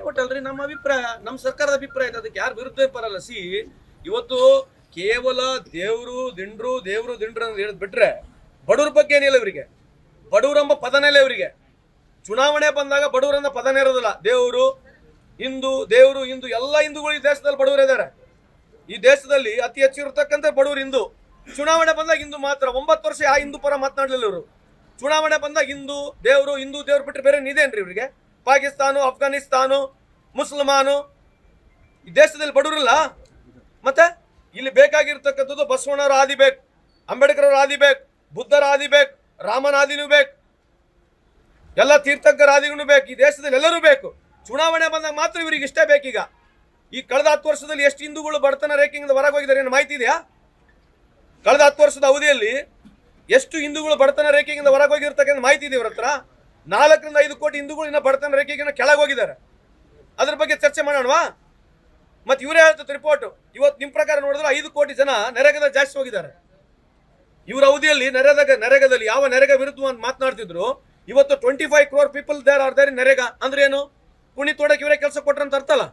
ಒಟ್ಟಲ್ರಿ ನಮ್ಮ ಅಭಿಪ್ರಾಯ, ನಮ್ಮ ಸರ್ಕಾರದ ಅಭಿಪ್ರಾಯ ಇದೆ. ಅದಕ್ಕೆ ಯಾರು ವಿರುದ್ಧ ಬರಲ್ಲ. ಸಿ, ಇವತ್ತು ಕೇವಲ ದೇವರು, ದಿಂಡ್ರು, ದೇವ್ರು, ದಿಂಡ್ರು ಅಂತ ಹೇಳಿದ್ ಬಿಟ್ರೆ ಬಡವ್ರ ಬಗ್ಗೆ ಏನಿಲ್ಲ ಇವರಿಗೆ. ಬಡವರೆಂಬ ಪದನೇ ಇಲ್ಲ ಇವರಿಗೆ. ಚುನಾವಣೆ ಬಂದಾಗ ಬಡವರನ್ನ ಪದನೇ ಇರೋದಿಲ್ಲ. ದೇವರು, ಹಿಂದೂ ದೇವರು, ಹಿಂದೂ, ಎಲ್ಲ ಹಿಂದೂಗಳು ಈ ದೇಶದಲ್ಲಿ ಬಡವರು ಇದ್ದಾರೆ ಈ ದೇಶದಲ್ಲಿ ಅತಿ ಹೆಚ್ಚು ಇರತಕ್ಕಂಥ ಬಡವರು ಹಿಂದೂ. ಚುನಾವಣೆ ಬಂದಾಗ ಹಿಂದೂ ಮಾತ್ರ. ಒಂಬತ್ತು ವರ್ಷ ಆ ಹಿಂದೂ ಪರ ಮಾತನಾಡಲಿಲ್ಲ ಇವರು. ಚುನಾವಣೆ ಬಂದಾಗ ಹಿಂದೂ, ದೇವರು, ಹಿಂದೂ, ದೇವ್ರು ಬಿಟ್ಟರೆ ಬೇರೆ ನಿದೇನ್ರಿ ಇವರಿಗೆ? ಪಾಕಿಸ್ತಾನ, ಅಫ್ಘಾನಿಸ್ತಾನು, ಮುಸಲ್ಮಾನು, ಈ ದೇಶದಲ್ಲಿ ಬಡವರಲ್ಲ? ಮತ್ತೆ ಇಲ್ಲಿ ಬೇಕಾಗಿರ್ತಕ್ಕಂಥದ್ದು ಬಸವಣ್ಣವ್ರ ಆದಿ ಬೇಕು ಅಂಬೇಡ್ಕರ್ ಆದಿ ಬೇಕು, ಬುದ್ಧರ ಆದಿ ಬೇಕು, ರಾಮನ ಆದಿನೂ ಬೇಕು, ಎಲ್ಲ ತೀರ್ಥಂಕರ ಆದಿಗೂ ಬೇಕು, ಈ ದೇಶದಲ್ಲಿ ಎಲ್ಲರೂ ಬೇಕು. ಚುನಾವಣೆ ಬಂದಾಗ ಮಾತ್ರ ಇವರಿಗೆ ಇಷ್ಟೇ ಬೇಕೀಗ. ಈ ಕಳೆದ ಹತ್ತು ವರ್ಷದಲ್ಲಿ ಎಷ್ಟು ಹಿಂದೂಗಳು ಬಡತನ ರೇಖೆಯಿಂದ ಹೊರಗೆ ಹೋಗಿದ್ದಾರೆ ಏನು ಮಾಹಿತಿ ಇದೆಯಾ? ಕಳೆದ ಹತ್ತು ವರ್ಷದ ಅವಧಿಯಲ್ಲಿ ಎಷ್ಟು ಹಿಂದೂಗಳು ಬಡತನ ರೇಖೆಯಿಂದ ಹೊರಗೆ ಹೋಗಿರ್ತಕ್ಕಂಥ ಮಾಹಿತಿ ಇದೆ ಇವ್ರ ಹತ್ರ? ನಾಲ್ಕರಿಂದ ಐದು ಕೋಟಿ ಹಿಂದೂಗಳು ಇನ್ನ ಬಡತನ ರೇಖೆಗೆ ಕೆಳಗೆ ಹೋಗಿದ್ದಾರೆ. ಅದ್ರ ಬಗ್ಗೆ ಚರ್ಚೆ ಮಾಡೋಣವಾ? ಮತ್ತೆ ಇವರೇ ಹೇಳ್ತದೆ ರಿಪೋರ್ಟ್ ಇವತ್ತು ನಿಮ್ಮ ಪ್ರಕಾರ ನೋಡಿದ್ರೆ ಐದು ಕೋಟಿ ಜನ ನೆರೆಗದ ಜಾಸ್ತಿ ಹೋಗಿದ್ದಾರೆ. ಇವರ ಅವಧಿಯಲ್ಲಿ ನೆರೆದಾಗ ನೆರೆಗದಲ್ಲಿ ಯಾವ ನೆರೆಗ ವಿರುದ್ಧ ಅಂತ ಮಾತನಾಡ್ತಿದ್ರು, ಇವತ್ತು twenty five crore people there are there ನೆರೆಗ. ಅಂದ್ರೆ ಏನು? ಕುಣಿ ತೋಡಕ್ಕೆ ಇವರೇ ಕೆಲಸ ಕೊಟ್ರಂತ ಅರ್ಥ ಅಲ್ಲ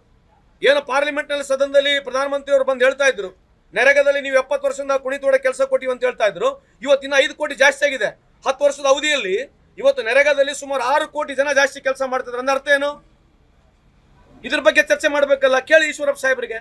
ಏನು ಪಾರ್ಲಿಮೆಂಟ್ನಲ್ಲಿ ಸದನದಲ್ಲಿ ಪ್ರಧಾನಮಂತ್ರಿ ಅವರು ಬಂದು ಹೇಳ್ತಾ ಇದ್ರು, ನೆರೆಗದಲ್ಲಿ ನೀವು ಎಪ್ಪತ್ತು ವರ್ಷದಿಂದ ಕುಣಿ ತೋಡ ಕೆಲಸ ಕೊಟ್ಟಿವಿ ಅಂತ ಹೇಳ್ತಾ ಇದ್ರು, ಇವತ್ತು ಇನ್ನ ಐದು ಕೋಟಿ ಜಾಸ್ತಿ ಆಗಿದೆ. ಹತ್ತು ವರ್ಷದ ಅವಧಿಯಲ್ಲಿ ಇವತ್ತು ನೆರೆಗದಲ್ಲಿ ಸುಮಾರು ಆರು ಕೋಟಿ ಜನ ಜಾಸ್ತಿ ಕೆಲಸ ಮಾಡ್ತಿದ್ರು ಅಂದ್ರೆ ಅರ್ಥ ಏನು? ಇದ್ರ ಬಗ್ಗೆ ಚರ್ಚೆ ಮಾಡ್ಬೇಕಲ್ಲ, ಕೇಳಿ ಈಶ್ವರಪ್ಪ ಸಾಹೇಬ್ರಿಗೆ.